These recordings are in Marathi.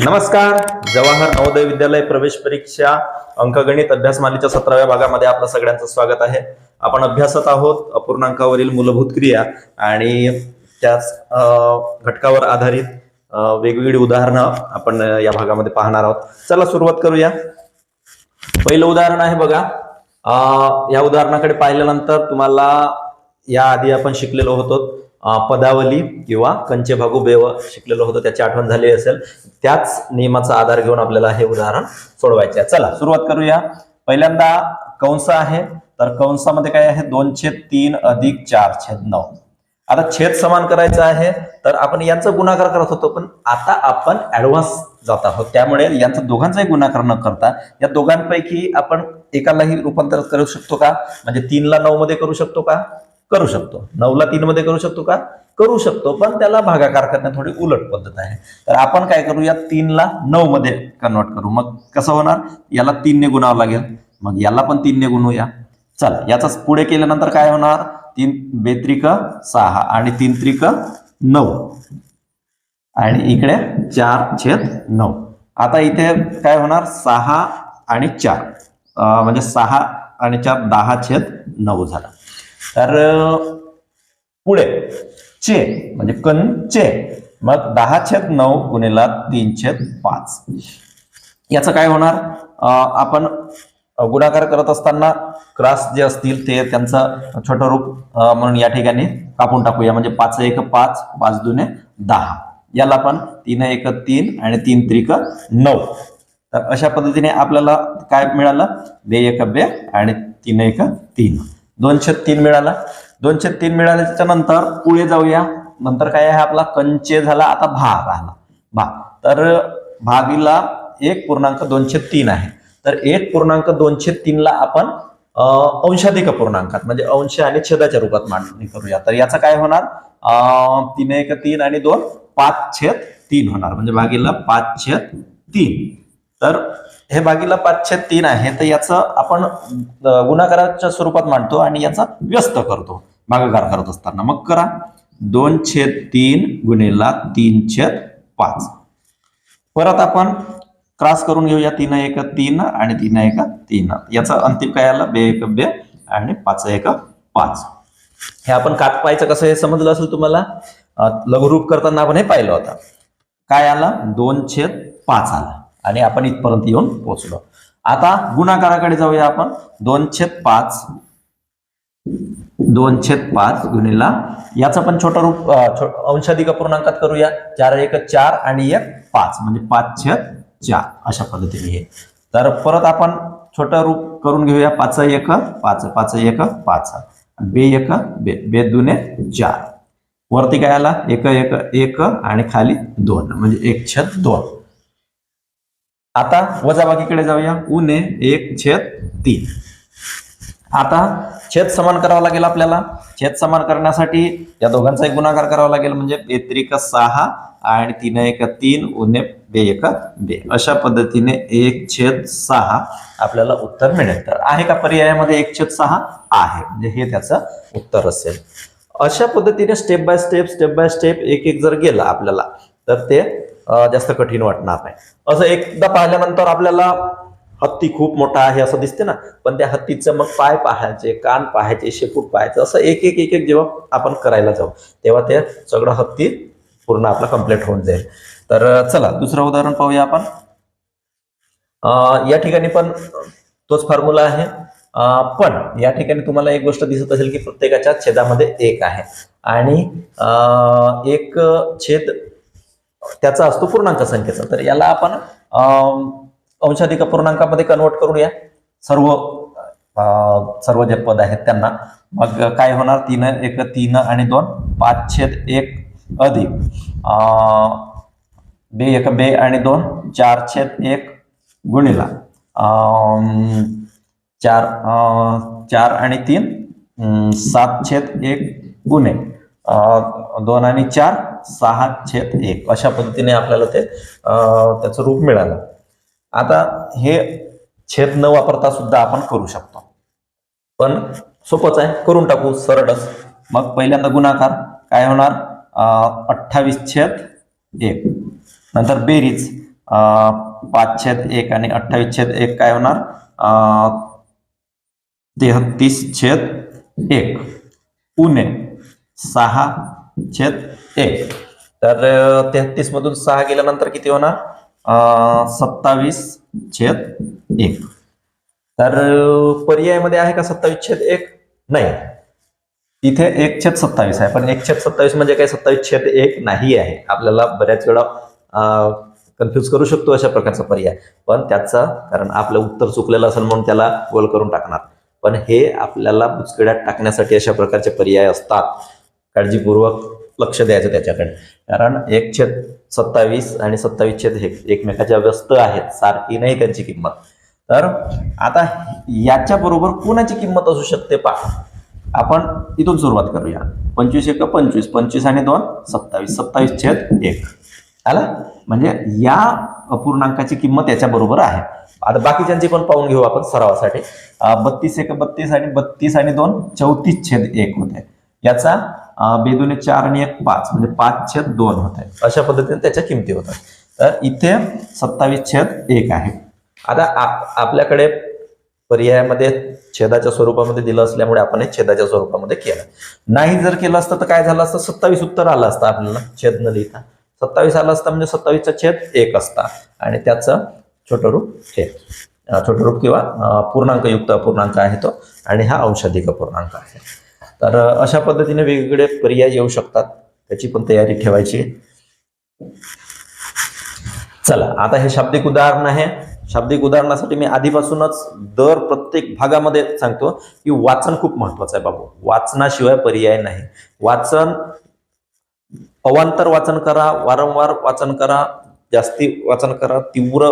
नमस्कार. जवाहर नवोदय विद्यालय प्रवेश परीक्षा अंकगणित अभ्यासमालीच्या सतराव्या भागामध्ये आपलं सगळ्यांचं स्वागत आहे. आपण अभ्यासत आहोत अपूर्णांकावरील मूलभूत क्रिया आणि त्याच घटकावर आधारित वेगवेगळी उदाहरणं आपण या भागामध्ये पाहणार आहोत. चला सुरुवात करूया. पहिलं उदाहरण आहे बघा. या उदाहरणाकडे पाहिल्यानंतर तुम्हाला या आधी आपण शिकलेलो होतो. पदावली किंवा कंचेभागू बेव शिकलेलं होतं त्याची आठवण झाली असेल. त्याच नियमाचा आधार घेऊन आपल्याला हे उदाहरण सोडवायचे आहे. चला सुरुवात करूया. पहिल्यांदा कंस आहे. तर कंसामध्ये काय आहे? दोन छेद तीन अधिक चार छेद नऊ. आता छेद समान करायचं आहे. तर आपण यांचा गुणाकार करत होतो पण आता आपण ऍडव्हान्स जात आहोत. त्यामुळे यांचा दोघांचाही गुणाकार न करता या दोघांपैकी आपण एकालाही रूपांतर करू शकतो का? म्हणजे तीनला नऊ मध्ये करू शकतो का? करू शकतो. नऊला तीन मध्ये करू शकतो का? करू शकतो पण त्याला भागाकार करण्यात थोडी उलट पद्धत आहे. तर आपण काय करू या तीनला नऊ मध्ये कन्वर्ट करू. मग कसं होणार? याला तीनने गुणावं लागेल. मग याला पण तीनने गुणूया. चला याचा पुढे केल्यानंतर काय होणार? तीन बेत्रिक सहा आणि तीन त्रिक नऊ. आणि इकडे चार छेद नऊ. आता इथे काय होणार? सहा आणि चार. म्हणजे सहा आणि चार दहा छेद नऊ झाला. तर पुढे चे म्हणजे कंचे मग दहा छेद नऊ गुणिला तीन छेद पाच. याचं काय होणार? आपण गुणाकार करत असताना क्रॉस जे असतील ते त्यांचं छोटं रूप म्हणून या ठिकाणी कापून टाकूया. म्हणजे पाच एक पाच पाच दुने दहा. याला पण तीन एक तीन आणि तीन त्रिक नऊ. तर अशा पद्धतीने आपल्याला काय मिळालं? बे एक बे आणि तीन एक तीन. दोनशे तीन मिळाला. दोनशे तीन मिळाल्याच्या नंतर पुढे जाऊया. नंतर काय आहे आपला? कंचे झाला. आता भाग राहिला. भा. तर भागीला एक पूर्णांक दोनशे तीन आहे. तर एक पूर्णांक दोनशे तीनला आपण अंशाधिक पूर्णांकात म्हणजे अंश आणि छेदाच्या रूपात मांडणी करूया. तर याचं काय होणार? तीन एक तीन आणि दोन पाच छेद तीन होणार. म्हणजे भागीला पाच छेद तीन. तर हे भागीला पाच छेद तीन आहे. तर याचं आपण गुणाकाराच्या स्वरूपात मांडतो आणि याचा व्यस्त करतो. भागाकार करत असताना. मग करा. दोन छेद तीन गुणेला तीन छेद पाच. परत आपण क्रॉस करून घेऊया. तीन एक तीन आणि तीन एक तीन. याचा अंतिम काय आला? बे एक बे आणि पाच एक पाच. हे आपण काट पाहायचं कसं हे समजलं असेल तुम्हाला? लघुरूप करताना आपण हे पाहिलं होतं. काय आला? दोन छेद पाच आला. आणि आपण इथपर्यंत येऊन पोहोचलो. आता गुणाकाराकडे जाऊया आपण. दोन छेद पाच. दोन छेद पाच गुणिला. याचा पण छोटं रूप अंशाधिक पूर्णांकात करूया. चार एक चार आणि एक पाच. म्हणजे पाच छेद चार अशा पद्धतीने हे. तर परत आपण छोटं रूप करून घेऊया. पाच एक पाच पाच एक पाच. बे एक बे बे दुने चार. वरती काय आला? एक एक एक आणि खाली दोन. म्हणजे एक छेद दोन. आता वजाबाकीकडे जाऊया. उने एक छेद तीन. आता छेद समान करावा लागेल आपल्याला. छेद समान करण्यासाठी या दोघांचा एक गुणाकार करावा लागेल म्हणजे बेत्रिक सहा आणि तीन एक तीन उन्हे बे एक बे. अशा पद्धतीने एक छेद सहा आपल्याला उत्तर मिळेल. तर आहे का पर्यायामध्ये एक छेद सहा? आहे. म्हणजे हे त्याचं उत्तर असेल. अशा पद्धतीने step by step step by step एक एक जर गेला आपल्याला तर ते जास्त कठीण वाटणार नाही. असं एकदा पाहिल्यानंतर आपल्याला हत्ती खूप मोठा आहे असं दिसते ना पण त्या हत्तीचं मग पाय पाहायचे कान पाहायचे शेपूट पाहायचं असं एक एक एक एक जेव्हा आपण करायला जाऊ तेव्हा ते सगळं हत्ती पूर्ण आपला कंप्लीट होऊन जाईल. तर चला दुसरं उदाहरण पाहूया आपण. या ठिकाणी पण तोच फॉर्म्युला आहे. पण या ठिकाणी तुम्हाला एक गोष्ट दिसत असेल की प्रत्येकाच्या छेदामध्ये एक आहे. आणि एक छेद त्याचा असतो पूर्णांक संख्येचा. तर याला आपण अंशाधिक पूर्णांकामध्ये कन्वर्ट करूया. सर्व सर्व जे पद आहेत त्यांना. मग काय होणार? तीन एक तीन आणि दोन. पाच छेद एक अधिक बे एक बे आणि दोन. चार छेद एक गुणिला. चार चार आणि तीन सात छेद एक गुणे. दोन आणि चार सहा छेद एक अशा पद्धतीने आपल्याला ते त्याचं रूप मिळालं. आता हे छेद न वापरता सुद्धा आपण करू शकतो. पण सोपंच आहे करून टाकू सरळच. मग पहिल्यांदा गुणाकार काय होणार? अठ्ठावीस छेद एक. नंतर बेरीज अं, पाच छेद एक आणि अठ्ठावीस छेद एक काय होणार? अं, तेहतीस छेद एक. पुणे सहा छेद एक. तर तेहतीस मधून सहा गेल्यानंतर किती होणार? सत्तावीस छेद एक. तर पर्यायमध्ये आहे का सत्तावीस छेद एक? नाही. इथे एक छेद सत्तावीस आहे. पण एक छेद सत्तावीस म्हणजे काय? सत्तावीस छेद एक नाही आहे. आपल्याला बऱ्याच वेळा कन्फ्युज करू शकतो अशा प्रकारचा पर्याय. पण त्याचा कारण आपलं उत्तर चुकलेलं असेल म्हणून त्याला गोल करून टाकणार. पण हे आपल्याला बुचकड्यात टाकण्यासाठी अशा प्रकारचे पर्याय असतात. काळजीपूर्वक लक्ष द्यायचं त्याच्याकडे. कारण एक छेद सत्तावीस आणि सत्तावीस छेद हे एकमेकाच्या व्यस्त आहेत सारखी नाही त्यांची किंमत. तर आता याच्या बरोबर कोणाची किंमत असू शकते पहा. आपण इथून सुरुवात करूया. पंचवीस एक पंचवीस. पंचवीस आणि दोन सत्तावीस. सत्तावीस छेद एक. आला? म्हणजे या अपूर्णांकाची किंमत याच्या बरोबर आहे. आता बाकीच्यांची पण पाहून घेऊ आपण सरावासाठी. बत्तीस एक बत्तीस आणि बत्तीस आणि दोन चौतीस छेद एक होते याचा बेदोने चार आणि एक पाच म्हणजे पाच छेद दोन होत आहेत. अशा पद्धतीने त्याच्या किमती होतात. तर इथे सत्तावीस छेद एक आहे. आता आप- आपल्याकडे पर्यायामध्ये छेदाच्या स्वरूपामध्ये दिलं असल्यामुळे आपण हे छेदाच्या स्वरूपामध्ये केलं. नाही जर केलं असतं तर काय झालं असतं? सत्तावीस उत्तर आलं असतं आपल्याला. छेद न लिहिता. सत्तावीस आलं असतं म्हणजे सत्तावीसचा छेद एक असता. आणि त्याचं छोटं रूप हे. छोटं रूप किंवा पूर्णांक पूर्णांकयुक्त अपूर्णांक आहे तो. आणि हा औषधिक अपूर्णांक आहे. तर अशा पद्धतीने वेगवेगळे पर्याय येऊ शकतात त्याची पण तयारी ठेवायची. चला आता हे शाब्दिक उदाहरण आहे. शाब्दिक उदाहरणासाठी मी आधीपासूनच दर प्रत्येक भागामध्ये सांगतो की वाचन खूप महत्वाचं आहे बाबू. वाचनाशिवाय पर्याय नाही. वाचन अवांतर वाचन करा वारंवार वाचन करा जास्ती वाचन करा तीव्र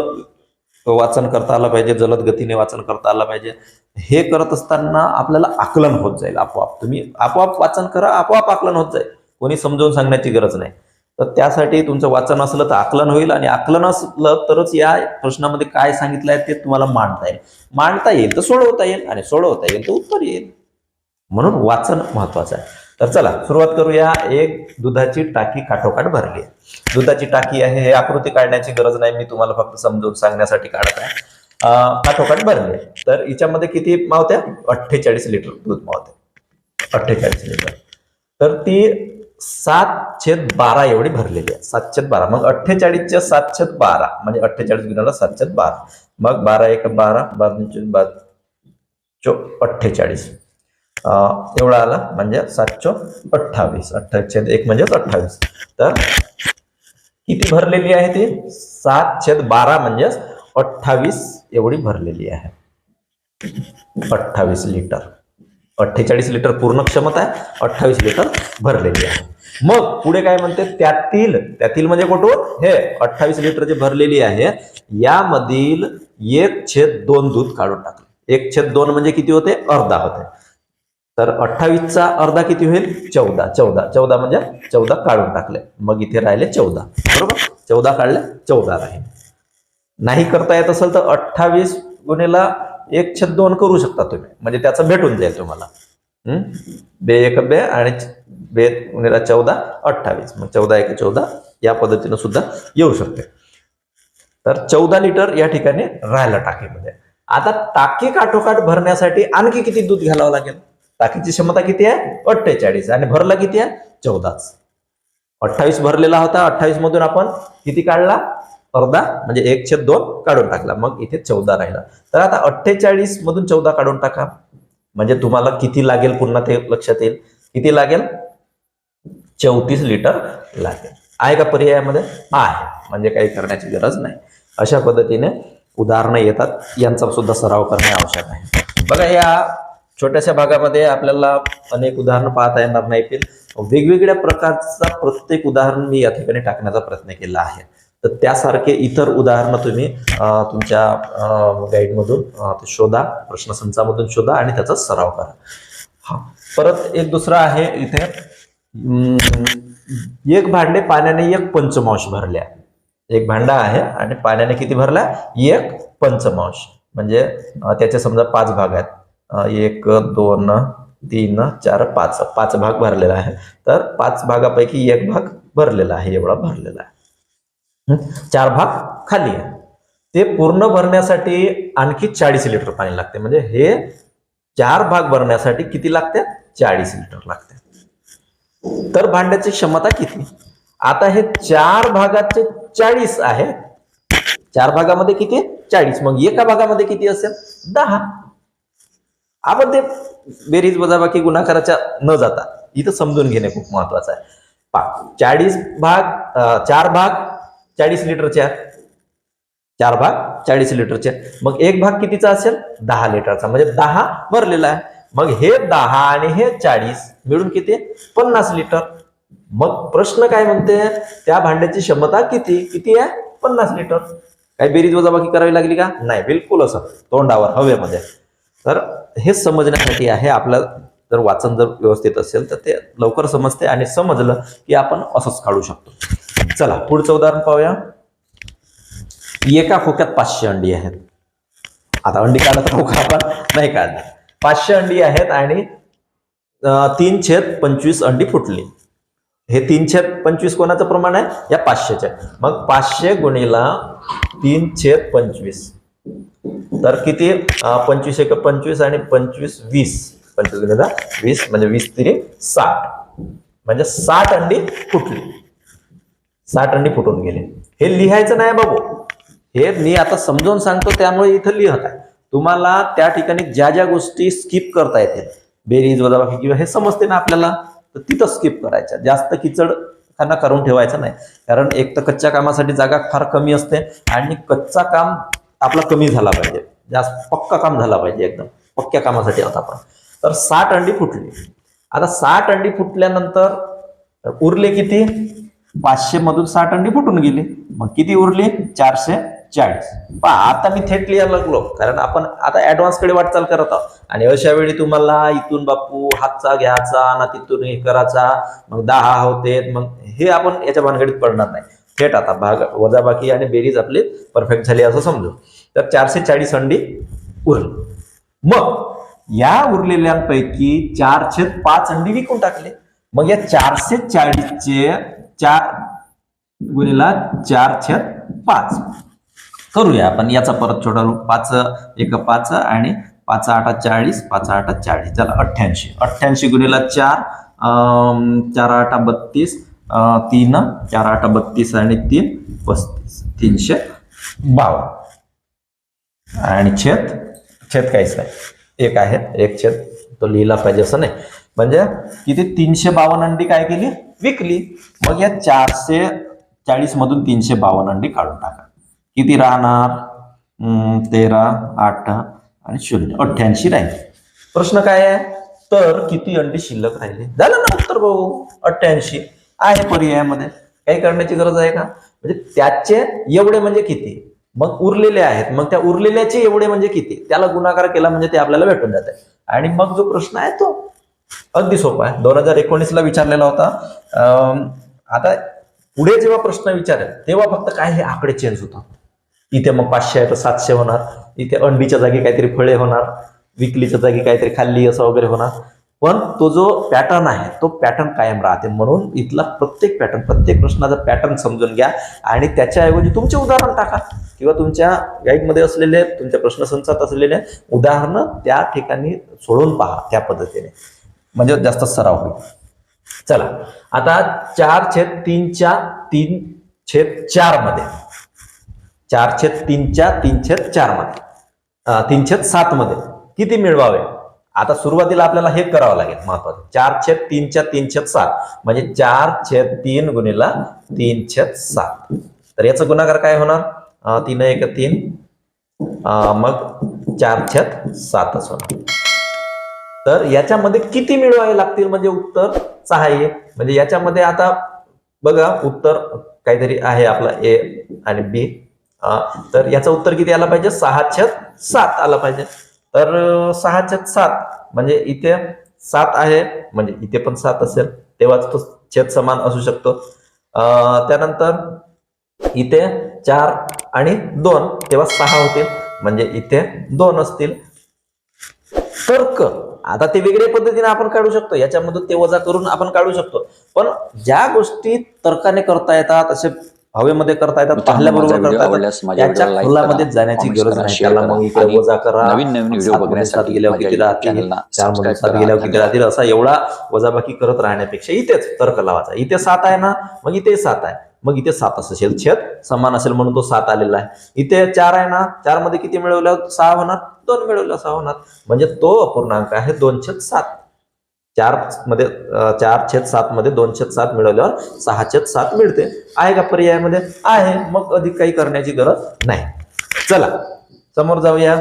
वाचन करता आलं पाहिजे जलद गतीने वाचन करता आलं पाहिजे. हे करत असताना आपल्याला आकलन होत जाईल आपोआप. तुम्ही आपोआप वाचन करा आपोआप आकलन होत जाईल. कोणी समजावून सांगण्याची गरज नाही. तर त्यासाठी तुमचं वाचन असलं तर आकलन होईल आणि आकलन असलं तरच या प्रश्नामध्ये काय सांगितलं आहे ते तुम्हाला मांडता येईल. मांडता येईल तर सोडवता येईल आणि सोडवता येईल तर उत्तर येईल. म्हणून वाचन महत्वाचं आहे. तर चला सुरुवात करूया. एक दुधाची टाकी काठोकाठ भरली. आहे दुधाची टाकी आहे हे आकृती काढण्याची गरज नाही. मी तुम्हाला फक्त समजून सांगण्यासाठी काढत आहे. काठोकाठ भरली. तर हिच्यामध्ये किती मावत्या? अठ्ठेचाळीस लिटर दूध मावते. अठ्ठेचाळीस लिटर. तर ती सात छेद बारा एवढी भरलेली आहे. सात छेद बारा. मग अठ्ठेचाळीसच्या सात छेद बारा म्हणजे अठ्ठेचाळीस गुणाला सात छेद बारा. मग बारा एक बारा बारा दोन चो अठ्ठेचाळीस. एवढा आला म्हणजे सातशे अठ्ठावीस. अठ्ठावीस एक म्हणजेच अठ्ठावीस. तर किती भरलेली आहे ती? सात छेद बारा म्हणजेच अठ्ठावीस एवढी भरलेली आहे. अठ्ठावीस लिटर. अठ्ठेचाळीस लिटर पूर्ण क्षमता आहे अठ्ठावीस लिटर भरलेली आहे. मग पुढे काय म्हणते? त्यातील त्यातील म्हणजे कुठून? हे अठ्ठावीस लिटर जे भरलेली आहे यामधील एक छेद दोन दूध काढून टाकले. एक छेद दोन म्हणजे किती होते? अर्धा होते. तर अठ्ठावीसचा अर्धा किती होईल? चौदा. चौदा. चौदा म्हणजे चौदा काढून टाकले. मग इथे राहिले चौदा. बरोबर? चौदा काढले चौदा राहील. नाही करता येत असेल तर अठ्ठावीस गुणेला एक छेद दोन करू शकता तुम्ही. म्हणजे त्याचं भेटून जाईल तुम्हाला. हम्म? बे एक बे आणि बे गुणेला चौदा अठ्ठावीस. मग चौदा एक चौदा या पद्धतीनं सुद्धा येऊ शकते. तर चौदा लिटर या ठिकाणी राहिलं टाकीमध्ये. आता टाकी काठोकाठ भरण्यासाठी आणखी किती दूध घालावं लागेल? टाकीची क्षमता किती आहे? अठ्ठेचाळीस. आणि भरला किती आहे? चौदाच. अठ्ठावीस भरलेला होता. अठ्ठावीस मधून आपण किती काढला? अर्धा म्हणजे एक छेद दोन काढून टाकला. मग इथे चौदा राहिला. तर आता अठ्ठेचाळीस मधून चौदा काढून टाका. म्हणजे तुम्हाला किती लागेल पुन्हा ते लक्षात येईल. किती लागेल? चौतीस लिटर लागेल. आहे का पर्यायामध्ये? आहे. म्हणजे काही करण्याची गरज नाही. अशा पद्धतीने उदाहरणं येतात. यांचा सुद्धा सराव करणे आवश्यक आहे. बघा या छोट्याशा भागामध्ये आपल्याला अनेक उदाहरणं पाहता येणार नाही वेगवेगळ्या प्रकारचा प्रत्येक उदाहरण मी या ठिकाणी टाकण्याचा प्रयत्न केला आहे. तर त्यासारखे इतर उदाहरणं तुम्ही तुमच्या गाईडमधून शोधा प्रश्नसंचामधून शोधा आणि त्याचा सराव करा. हा. परत एक दुसरा आहे इथे एक भांडे पाण्याने एक पंचमांश भरल्या. एक भांडा आहे आणि पाण्याने किती भरला? एक पंचमांश. म्हणजे त्याचे समजा पाच भाग आहेत. एक दोन तीन चार पाच. पाच भाग भरलेला आहे. तर पाच भागापैकी एक भाग भरलेला आहे एवढा भरलेला आहे. चार भाग खाली आहे. ते पूर्ण भरण्यासाठी आणखी चाळीस लिटर पाणी लागते. म्हणजे हे चार भाग भरण्यासाठी किती लागते? चाळीस लिटर लागते. तर भांड्याची क्षमता किती? आता हे चार भागाचे चाळीस आहे. चार भागामध्ये किती? चाळीस. मग एका भागामध्ये किती असेल? दहा. आपण ते बेरीज वजाबाकी गुणाकाराच्या न जाता इथं समजून घेणे खूप महत्वाचं आहे. पा चाळीस भाग चार भाग चाळीस लिटरचे चार भाग चाळीस लिटरचे. मग एक भाग कितीचा असेल? दहा लिटरचा. म्हणजे दहा भरलेला आहे. मग हे दहा आणि हे चाळीस मिळून किती? पन्नास लिटर. मग प्रश्न काय म्हणते? त्या भांड्याची क्षमता किती? किती आहे? पन्नास लिटर. काही बेरीज वजाबाकी करावी लागली का? नाही बिलकुल असं. तोंडावर हवेमध्ये. तर हे समजण्यासाठी आहे. आपलं जर वाचन जर व्यवस्थित असेल तर ते लवकर समजते आणि समजलं की आपण असंच काढू शकतो. चला पुढचं उदाहरण पाहूया. एका खोक्यात पाचशे अंडी आहेत. आता अंडी काढत राहू का आपण? नाही काढणार. पाचशे अंडी आहेत आणि तीन छेद पंचवीस अंडी फुटली. हे तीन छेद पंचवीस कोणाचं प्रमाण आहे? या पाचशेचे. मग पाचशे गुणीला तीन छेद पंचवीस. तर किती? पंचवीस एक पंचवीस आणि पंचवीस वीस. पंचवीस गुणीला वीस म्हणजे वीस तिरी साठ. म्हणजे साठ अंडी फुटली. साठ अंडी फुटून गेले. हे लिहायचं नाही बाबू. हे मी आता समजावून सांगतो त्यामुळे इथं लिहत आहे. तुम्हाला त्या ठिकाणी ज्या ज्या गोष्टी स्किप करता येतील बेरीज वजाबाकी किंवा हे समजते ना आपल्याला तर तिथं स्किप करायच्या. जास्त किचड खाना करून ठेवायचं नाही. कारण एक तर कच्च्या कामासाठी जागा फार कमी असते आणि कच्चा काम आपला कमी झाला पाहिजे. जास्त पक्का काम झाला पाहिजे एकदम. पक्क्या कामासाठी आता आपण. तर साठ अंडी फुटली. आता साठ अंडी फुटल्यानंतर उरले किती? पाचशे मधून साठ अंडी फुटून गेली. मग किती उरली? चारशे चाळीस. पा आता मी थेट लिहायला लागलो कारण आपण आता ऍडव्हान्सकडे वाटचाल करत आहोत. आणि अशा वेळी तुम्हाला इथून बापू हातचा घ्यायचा ना तिथून हे करायचा. मग दहा होते मग हे आपण याच्या भानगडीत पडणार नाही. थेट आता भाग वजाबाकी आणि बेरीज आपली परफेक्ट झाली असं समजू. तर चारशे चाळीस अंडी उरली. मग या उरलेल्यांपैकी चारशे पाच अंडी विकून टाकले. मग या चारशे चाळीसचे चार गुणीला चार छेद पाच. करूया आपण याचा परत छोटा रूप पाच एक पाच आणि पाच आठा चाळीस पाच आठा चाळीस. चला अठ्ठ्याऐंशी. अठ्ठ्याऐंशी गुणीला चार चार आठा बत्तीस तीन चार आठा बत्तीस आणि तीन पस्तीस. तीनशे बावन्न आणि छेद छेद काहीच नाही. एक आहे एक छेद. तो लिहिला पाहिजे असं नाही. म्हणजे किती? तीनशे बावन्न अंडी काय केली? विकली मग या चारशे चाळीस मधून तीनशे बावन्न अंडी काढून टाका. किती राहणार? तेरा आठ आणि शून्य. अठ्ठ्याऐंशी राहील. प्रश्न काय आहे? तर किती अंडी शिल्लक राहिली? झालं ना उत्तर भाऊ? अठ्ठ्याऐंशी. आहे पर्यायामध्ये. काही करण्याची गरज आहे का? म्हणजे त्याचे एवढे म्हणजे किती? मग उरलेले आहेत. मग त्या उरलेल्याचे एवढे म्हणजे किती? त्याला गुणाकार केला म्हणजे ते आपल्याला भेटून जाते. आणि मग जो प्रश्न आहे तो अगदी सोपा आहे. दोन हजार एकोणीसला विचारलेला होता. आता पुढे जेव्हा प्रश्न विचारेल तेव्हा फक्त काय हे आकडे चेंज होतात. इथे मग पाचशे आहे तर सातशे होणार. इथे अंडीच्या जागी काहीतरी फळे होणार. विकलीच्या जागी काहीतरी खाल्ली असं वगैरे होणार. पण तो जो पॅटर्न आहे तो पॅटर्न कायम राहते. म्हणून इथला प्रत्येक पॅटर्न प्रत्येक प्रश्नाचा पॅटर्न समजून घ्या आणि त्याच्याऐवजी तुमचे उदाहरण टाका. किंवा तुमच्या गाईडमध्ये असलेले तुमच्या प्रश्नसंचात असलेले उदाहरणं त्या ठिकाणी सोडून पहा त्या पद्धतीने. म्हणजे जास्त सराव होईल. चला आता चार छेद तीनच्या तीन छेद चारमध्ये. चार छेद तीनच्या तीन छेद चारमध्ये. तीन छेद सात मध्ये. किती मिळवावे? आता सुरुवातीला आपल्याला हे करावं लागेल महत्वाचं. चार छेद तीनच्या तीन छेद सात. म्हणजे चार छेद तीन गुणीला तीन छेद सात. तर याचा गुणाकार काय होणार? तीन एक तीन. मग चार छेद सातच होणार. तर याच्यामध्ये किती मिळवावे लागतील म्हणजे उत्तर? सहा आहे म्हणजे याच्यामध्ये आता बघा उत्तर काहीतरी आहे आपला ए आणि बी तर याचं उत्तर किती आलं पाहिजे? सहा छेद सात आलं पाहिजे. तर सहाच्या सहा छेद सात म्हणजे इथे सात आहे म्हणजे इथे पण सात असेल तेव्हाच तो छेद समान असू शकतो. त्यानंतर इथे चार आणि दोन तेव्हा सहा होतील. म्हणजे इथे दोन असतील. तर्क. आता ते वेगळ्या पद्धतीने आपण काढू शकतो. याच्यामधून ते वजा करून आपण काढू शकतो. पण ज्या गोष्टी तर्काने करता येतात असे हवेमध्ये करता येतात पाहिल्याबरोबर करता येतात खोलामध्ये जाण्याची गरज नाही. त्याला मग इकडे वजा करा. नवीन नवीन व्हिडिओ बघण्यासाठी गेल्यावर किती राहतील? चार सात. गेल्यावर किती. राहतील? असा एवढा वजाबाकी करत राहण्यापेक्षा इथेच तर्क लावायचा. इथे सात आहे ना मग इथे सात आहे. मग इथे सात असेल. छेद समान असेल म्हणून तो सात आलेला आहे. इथे चार आहे ना चारमध्ये किती मिळवल्यावर? सहा होणार. दोन मिळवलं सहा होणार म्हणजे तो अपूर्णांक आहे दोन छेद सात. चारमध्ये चार छेद सात मध्ये दोन छेद सात मिळवल्यावर सहा छेद सात मिळते. आहे का पर्यायामध्ये? आहे. मग अधिक काही करण्याची गरज नाही. चला समोर जाऊया.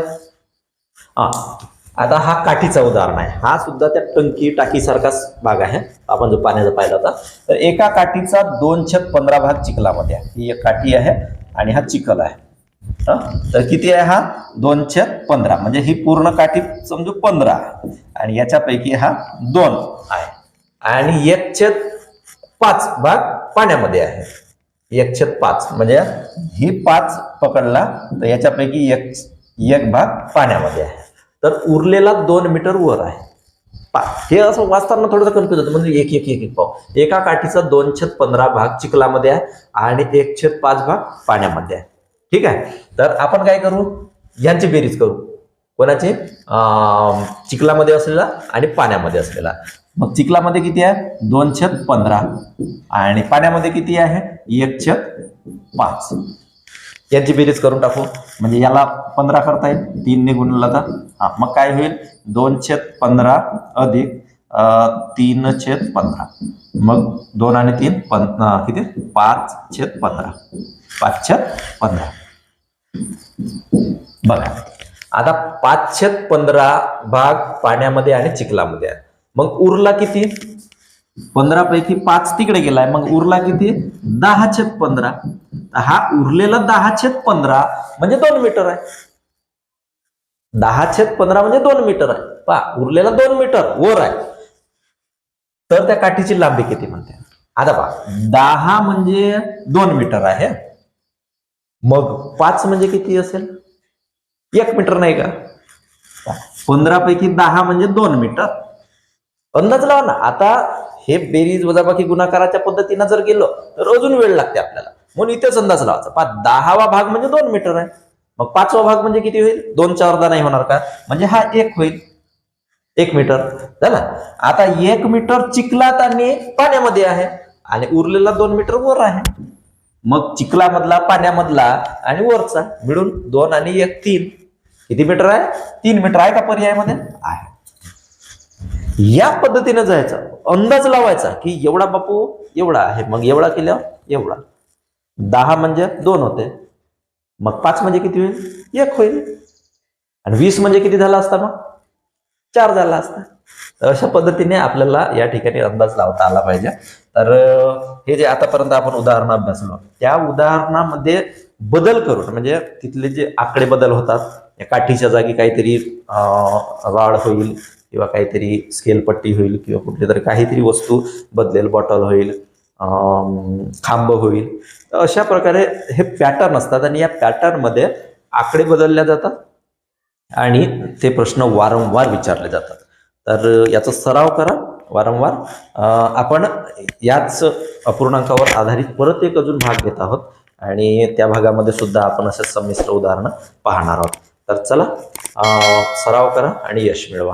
आता हा काठीचा उदाहरण आहे. हा सुद्धा त्या टंकी टाकीसारखाच भाग आहे. आपण जो पाण्याचा पाहिला होता तर एका काठीचा दोन छेद पंधरा भाग चिखलामध्ये आहे. ही एक काठी आहे आणि हा चिखल आहे. तर किती आहे हा? दोन पंधरा. म्हणजे ही पूर्ण काठी समजू पंधरा आणि याच्यापैकी हा दोन आहे. आणि एक छेद पाच भाग पाण्यामध्ये आहे. एक छेद पाच. म्हणजे ही पाच पकडला तर याच्यापैकी एक एक भाग पाण्यामध्ये आहे. तर उरलेला दोन मीटर वर आहे. हे असं वाचताना थोडंसं कन्फ्युज होतं. म्हणजे एक एक एक एक पाव. एका काठीचा दोन छेद पंधरा भाग चिखलामध्ये आहे आणि एक छेद पाच भाग पाण्यामध्ये आहे. ठीक आहे? तर आपण काय करू? यांची बेरीज करू. कोणाचे? चिखलामध्ये असलेला आणि पाण्यामध्ये असलेला. मग चिखलामध्ये किती आहे? दोन छेद पंधरा. आणि पाण्यामध्ये किती आहे? एक छेद पाच. यांची बेरीज करून टाकू. म्हणजे याला पंधरा करता येईल. तीन ने गुणला तर. हा मग काय होईल? दोन छेद पंधरा अधिक तीन छेद पंधरा. मग दोन आणि तीन पं किती? पाच छेद पंधरा. पाच छेद पंधरा. बघा. आता पाच छेद पंधरा भाग पाण्यामध्ये आणि चिखलामध्ये आहे. मग उरला किती? पंधरा पैकी पाच तिकडे गेलाय. मग उरला किती? दहा छेद पंधरा हा उरलेला दहा छेद पंधरा म्हणजे दोन मीटर आहे. दहा छेद पंधरा म्हणजे दोन मीटर आहे. पा उरलेला दोन मीटर वर आहे. तर त्या काठीची लांबी किती म्हणते? आता पहा दहा म्हणजे दोन मीटर आहे. मग पाच म्हणजे किती असेल? एक मीटर नाही का? पंधरा पैकी दहा म्हणजे दोन मीटर. अंदाज लावा ना. आता हे बेरीज वजाबाकी गुणाकाराच्या पद्धतीनं जर गेलो तर अजून वेळ लागते आपल्याला. म्हणून इथेच अंदाज लावायचा. पा दहावा भाग म्हणजे दोन मीटर आहे. मग पाचवा भाग म्हणजे किती होईल? दोन अर्धा नाही होणार का? म्हणजे हा एक होईल. एक मीटर. झाला? आता एक मीटर चिखलात आणि पाण्यामध्ये आहे. आणि उरलेला दोन मीटर वर आहे. मग चिखलामधला पाण्यामधला आणि वरचा मिळून दोन आणि एक तीन. किती मीटर आहे? तीन मीटर आहे का पर्यायामध्ये? आहे. या पद्धतीने जायचं. अंदाज लावायचा की एवढा बापू एवढा आहे. मग एवढा केल्यावर एवढा. दहा म्हणजे दोन होते. मग पाच म्हणजे किती होईल? एक होईल. आणि वीस म्हणजे किती झाला असता मग? चार झाला असता. तर अशा पद्धतीने आपल्याला या ठिकाणी अंदाज लावता आला पाहिजे. तर हे जे आतापर्यंत आपण उदाहरण अभ्यासलो त्या उदाहरणामध्ये बदल करून म्हणजे तिथले जे आकडे बदल होतात या काठीच्या जागी काहीतरी राड होईल किंवा काहीतरी स्केलपट्टी होईल किंवा कुठली तरी काहीतरी वस्तू बदलेल बॉटल होईल खांब होईल. अशा प्रकारे हे पॅटर्न असतात आणि या पॅटर्नमध्ये आकडे बदलल्या जातात आणि ते प्रश्न वारंवार विचारले जातात. तर याचा सराव करा. वारंवार. आपण याच अपूर्णांकावर आधारित परत एक अजून भाग घेत आहोत. आणि त्या भागामध्ये सुद्धा आपण असे संमिश्र उदाहरणं पाहणार आहोत. तर चला सराव करा आणि यश मिळवा.